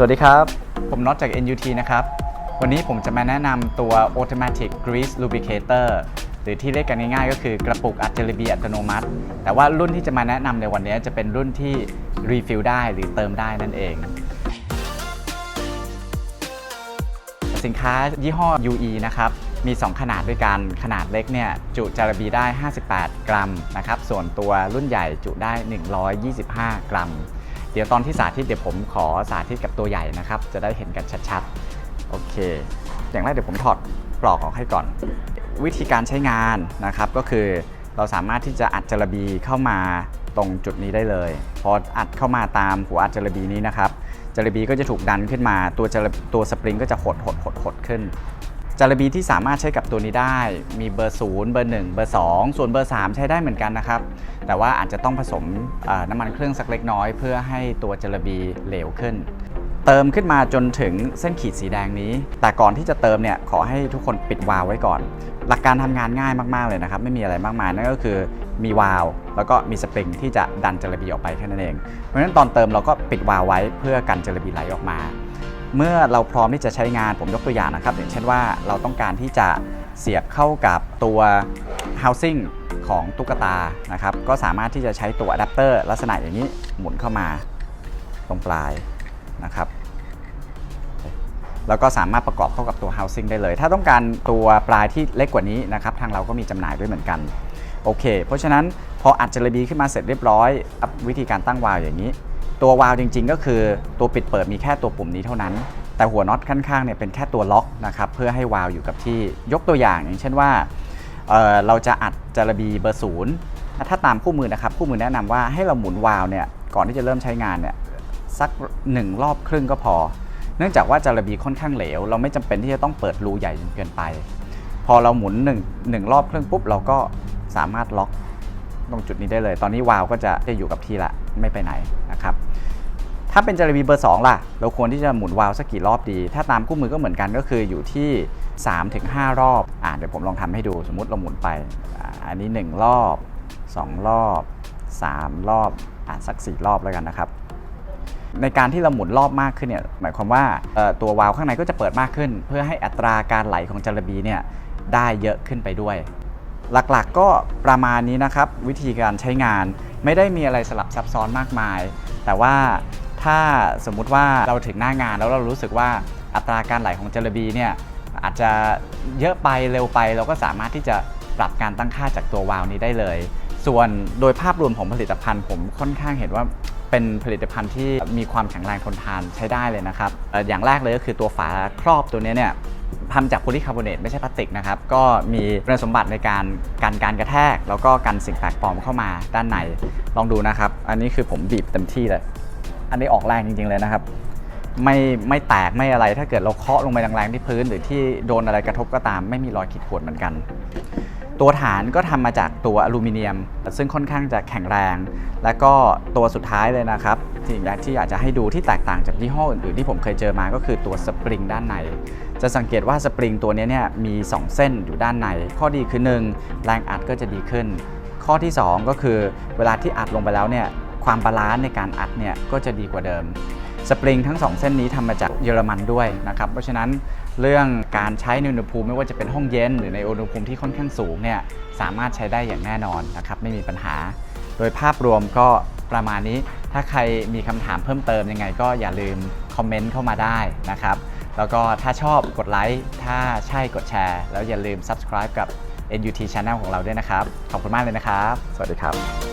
สวัสดีครับ ผมน็อตจาก NUT นะครับ วันนี้ผมจะมาแนะนำตัว Automatic Grease Lubricator หรือที่เรียกกันง่ายๆ ก็คือกระปุกอัจฉริบีอัตโนมัติ แต่ว่ารุ่นที่จะมาแนะนำในวันนี้จะเป็นรุ่นที่รีฟิลได้หรือเติมได้นั่นเอง สินค้ายี่ห้อ UE นะครับมี 2 ขนาดด้วยกัน ขนาดเล็กเนี่ยจุจาระบีได้ 58 กรัมนะครับ ส่วนตัวรุ่นใหญ่จุได้ 125 กรัม ดี๋ยวตอนที่สาธิตเดี๋ยวผมขอสาธิตกับตัวใหญ่นะครับ จะได้เห็นกันชัดๆ โอเค อย่างแรกเดี๋ยวผมถอดปลอกออกให้ก่อน วิธีการใช้งานนะครับก็คือเราสามารถที่จะอัดจระบีเข้ามาตรงจุดนี้ได้เลย พออัดเข้ามาตามหัวอัดจระบีนี้นะครับจระบีก็จะถูกดันขึ้นมาตัวจาระตัวสปริงก็จะหดหดหดหดขึ้น จารบีที่สามารถใช้กับตัวนี้ได้ มีเบอร์ 0 เบอร์ 1 เบอร์ 2 ส่วนเบอร์ 3 ใช้ได้เหมือนกันนะครับ แต่ว่าอาจจะต้องผสมน้ำมันเครื่องสักเล็กน้อย เพื่อให้ตัวจารบีเหลวขึ้น เติมขึ้นมาจนถึงเส้นขีดสีแดงนี้ แต่ก่อนที่จะเติมเนี่ยขอให้ทุกคนปิดวาล์วไว้ก่อน หลักการทำงานง่ายมากๆเลยนะครับ ไม่มีอะไรมากมายนั่นก็คือมีวาล์วแล้วก็มีสปริงที่จะดันจารบีออกไปแค่นั้นเอง เพราะฉะนั้นตอนเติมเราก็ปิดวาล์วไว้เพื่อกันจารบีไหลออกมา เมื่อเราพร้อมที่จะใช้งานผมยกตัวอย่างนะครับ อย่างเช่นว่าเราต้องการที่จะเสียบเข้ากับตัว housing ของตุ๊กตานะครับ ก็สามารถที่จะใช้ตัวอะแดปเตอร์ลักษณะอย่างนี้หมุนเข้ามาตรงปลายนะครับ แล้วก็สามารถประกอบเข้ากับตัว housing ได้เลย ถ้าต้องการตัวปลายที่เล็กกว่านี้นะครับ ทางเราก็มีจำหน่ายด้วยเหมือนกันโอเค เพราะฉะนั้นพออัดจาระบีขึ้นมาเสร็จเรียบร้อยวิธีการตั้งวาล์วอย่างนี้ ตัววาล์วจริง ๆ ก็คือตัวปิดเปิดมีแค่ตัวปุ่มนี้เท่านั้น แต่หัวน็อตข้างๆเนี่ยเป็นแค่ตัวล็อกนะครับเพื่อให้วาล์วอยู่กับที่ยกตัวอย่างอย่างเช่นว่าเเราจะอัดจาระบีเบอร์ศูนย์ถ้าตามคู่มือนะครับคู่มือแนะนำว่าให้เราหมุนวาล์วเนี่ยก่อนที่จะเริ่มใช้งานเนี่ยสักหนึ่งรอบครึ่งก็พอ เนื่องจากว่าจาระบีค่อนข้างเหลว เราไม่จำเป็นที่จะต้องเปิดรูใหญ่จนเกินไป พอเราหมุน1งหนึ่งรอบครึ่งปุ๊บเราก็สามารถล็อกตรงจุดนี้ได้เลย ตอนนี้วาล์วก็จะจะอยู่กับที่ละไม่ไปไหนนะครับ ถ้าเป็นจาระบีเบอร์ 2 ล่ะ เราควรที่จะหมุนวาล์วสักกี่รอบดี ถ้าตามคู่มือก็เหมือนกันก็คืออยู่ที่ 3-5 รอบอ่าเดี๋ยวผมลองทำให้ดูสมมุติเราหมุนไปอันนี้ 1 รอบ 2 รอบ 3 รอบอ่าสัก 4 รอบแล้วกันนะครับในการที่เราหมุนรอบมากขึ้นเนี่ยหมายความว่าตัววาล์วข้างในก็จะเปิดมากขึ้น เพื่อให้อัตราการไหลของจารบีเนี่ยได้เยอะขึ้นไปด้วย หลักๆก็ประมาณนี้นะครับ วิธีการใช้งานไม่ได้มีอะไรสลับซับซ้อนมากมาย แต่ว่า ถ้าสมมุติว่าเราถึงหน้างานแล้วเรารู้สึกว่าอัตราการไหลของเจาระบีเนี่ยอาจจะเยอะไปเร็วไปเราก็สามารถที่จะปรับการตั้งค่าจากตัววาล์วนี้ได้เลย ส่วนโดยภาพรวมของผลิตภัณฑ์ ผมค่อนข้างเห็นว่าเป็นผลิตภัณฑ์ที่มีความแข็งแรงทนทานใช้ได้เลยนะครับ อย่างแรกเลยก็คือตัวฝาครอบตัวนี้เนี่ยทำจากโพลีคาร์บอเนตไม่ใช่พลาสติกนะครับ ก็มีคุณสมบัติในการกันการกระแทก แล้วก็กันสิ่งแปลกปลอมเข้ามาด้านใน ลองดูนะครับ อันนี้คือผมบีบเต็มที่เลย อันนี้ออกแรงจริงๆเลยนะครับ ไม่ไม่แตกไม่อะไรถ้าเกิดเราเคาะลงไปแรงๆที่พื้น หรือที่โดนอะไรกระทบก็ตาม ไม่มีรอยขีดข่วนเหมือนกัน ตัวฐานก็ทำมาจากตัวอลูมิเนียม ซึ่งค่อนข้างจะแข็งแรง และก็ตัวสุดท้ายเลยนะครับที่อยากที่อยากจะให้ดูที่แตกต่างจากยี่ห้ออื่นๆที่ผมเคยเจอมาก็คือตัวสปริงด้านในจะสังเกตว่าสปริงตัวนี้เนี่ยมี 2 เส้นอยู่ด้านใน ข้อดีคือ 1 แรงอัดก็จะดีขึ้น ข้อที่ 2 ก็คือเวลาที่อัดลงไปแล้วเนี่ย ความบาลานซ์ในการอัดเนี่ยก็จะดีกว่าเดิมสปริงทั้ง 2 เส้นนี้ทำมาจากเยอรมันด้วยนะครับเพราะฉะนั้นเรื่องการใช้ในอุณหภูมิไม่ว่าจะเป็นห้องเย็น หรือในอุณหภูมิที่ค่อนข้างสูงเนี่ยสามารถใช้ได้อย่างแน่นอนนะครับไม่มีปัญหา โดยภาพรวมก็ประมาณนี้ ถ้าใครมีคำถามเพิ่มเติมยังไง ก็อย่าลืมคอมเมนต์เข้ามาได้นะครับแล้วก็ถ้าชอบกดไลค์ถ้าใช่กดแชร์ แล้วอย่าลืม subscribe กับ NUT Channel ของเราด้วยนะครับ ขอบคุณมากเลยนะครับ สวัสดีครับ